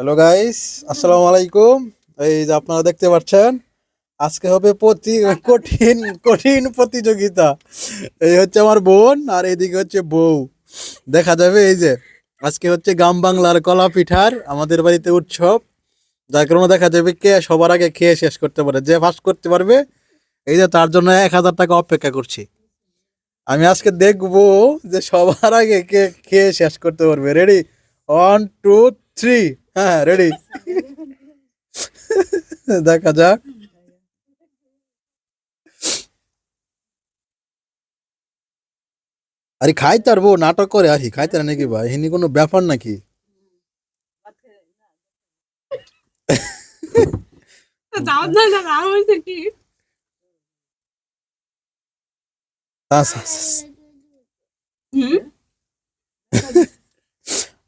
Hello guys আসসালামু আলাইকুম এই যে আপনারা দেখতে পাচ্ছেন, আজকে হবে প্রতি কঠিন কঠিন প্রতিযোগিতা। এই হচ্ছে আমার বোন আর এইদিকে হচ্ছে বউ। দেখা যাবে এই যে, আজকে হচ্ছে গ্রাম বাংলার কলা পিঠার আমাদের বাড়িতে উৎসব। যার কারণে দেখা যাবে কে সবার আগে খেয়ে শেষ করতে পারে, যে ফার্স্ট করতে পারবে, এই যে তার জন্য এক হাজার টাকা অপেক্ষা করছি। আমি আজকে দেখব যে সবার আগে কে খেয়ে শেষ করতে পারবে। রেডি ওয়ান টু থ্রি হ্যাঁ রেডি দেখা যাক। আরে খাইতে পারব নাটক করে আহি খাইতে পারে নাকি ভাই? হিনি কোনো ব্যাপার নাকি? আস, আস, আস। হুম?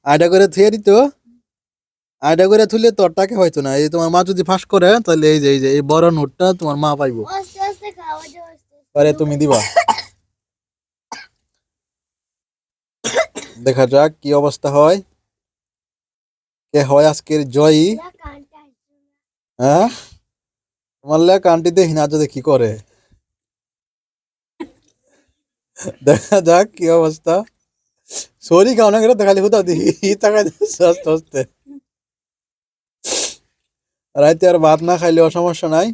আইডা করে থুয়ে দিত। আইডা করে থুলে তোরটাকে হয়তো না। এই তোমার মা যদি ফাঁস করে তাহলে এই যে এই যে এই বড় নোটটা তোমার মা পাইবো। আরে তুমি দিবা। দেখা যাক কি অবস্থা হয়। কে হয় আজকের জয়ী। হ্যাঁ? তোমার লেখ আন্টি দেখি না যদি কি করে? দেখা যাক কি অবস্থা। সরি খাও না করে দেখালি কোথাও দিই টাকা আস্তে আস্তে। রাইতে আর ভাত না খাইলেও সমস্যা নাই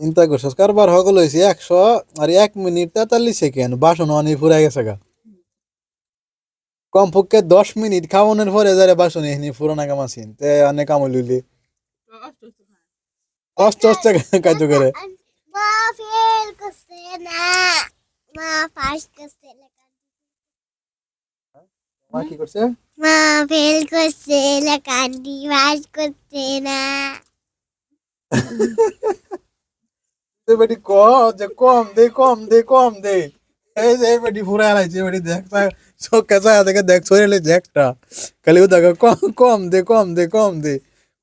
চিন্তা করছিস কারবার সকল হয়েছে একশো আর এক মিনিট তেতাল্লিশ সেকেন্ড বাসন অনেক ফুরাই গেছে গা কমপক্ষে দশ মিনিট খাওয়ানোর পরে যারে বাসন এখানে ফুরানা কামাসিন তে অনেক কামড় লইলি কষ্ট হচ্ছে কাজ করে মা ফেল করছে না মা করছে মা কি করছে? মা ফেল করছে লেখান্ডি ফার্স্ট করছে না। তুই বেটি ক যে কম দে কম দে কম দে। এই যে বেটি ফুরা আলাইছে বেটি দেখ চোখে চায় দেখে দেখ সরে একটা। খালি দেখো কম কম দে কম দে কম দে।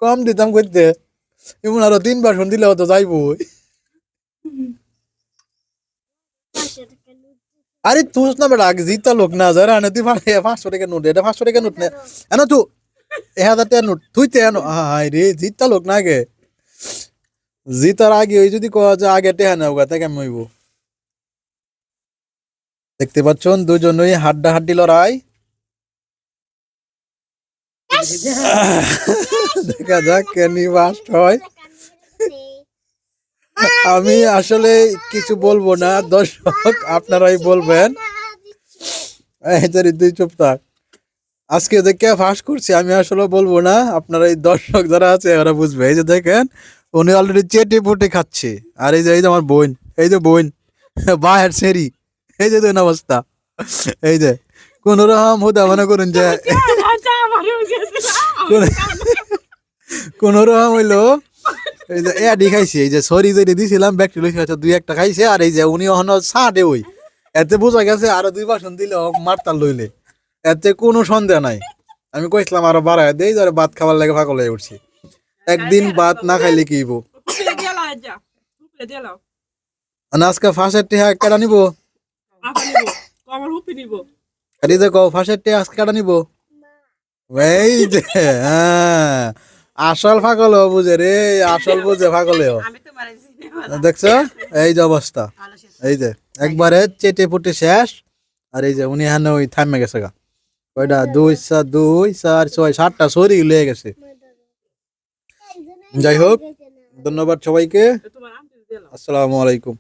কম দিতাম করতে এমন আরও তিন বাসন দিলে তো যাইবো পাঁচশো টাকা নোট আরে তুই না বেটা জিতা লোক না, যারা আনে তুই পাঁচ- পাঁচশো টাকা নোট এটা পাঁচশো টাকা নোট নে। এনো তুই এ টাকা নোট, তুই তো এনো হাই রে জিতা লোক না আগে। জিতার আগে ওই যদি কয়া যে আগে টেহা নেও গা কেমন হইব? দেখতে পাচ্ছেন, দুজনই হাড্ডা হাড্ডি লড়াই। দেখা যাক কেনি ফার্স্ট হয়। আমি আসলে কিছু বলব না। দর্শক আপনারাই বলবেন। দুই চুপ থাক। আজকে কে ফাঁস করছি আমি আসলে বলব না। আপনারা এই দর্শক যারা আছে ওরা বুঝবে। এই যে দেখেন উনি অলরেডি চেটে পুটে খাচ্ছে। আর এই যে এই যে আমার বোন এই যে বোন বাহের সেরি। এই যে দেখুন অবস্থা। এই যে কোন রকম হুদা মনে করুন যে আচ্ছা কোন রকম হইল এই যে এডি খাইছে এই যে সরি যে দিছিলাম ব্যাকটি লইছে হয়তো দুই একটা খাইছে আর এই যে উনি অহন সাড়ে ওই এতে বোঝা গেছে আরও দুই বাসন দিলে মারতাল লইলে। এতে কোনো সন্দেহ নাই। আমি কইছিলাম আরও বাড়ায় দেই ধরে ভাত খাবার লাগে পাগল হয়ে উঠছি। একদিন ভাত না খাইলে কি হইব? আজকে ফাঁসের টেহা কেটা নিব? আর এই যে কও ফাঁসের টিহা আজকে কেটা নিব? এই যে হ্যাঁ। আসল ফাগল বুঝে রে আসল বুঝে দিছি দেখছ? এই যে অবস্থা। এই যে একবারে চেটে ফুটে শেষ আর এই যে উনি হ্যাঁ ওই থামে গেছে গা। ওইটা দুই চার দুই চার ছয় সাতটা সরি লেগে গেছে। যাই হোক ধন্যবাদ সবাইকে। আসসালামু আলাইকুম।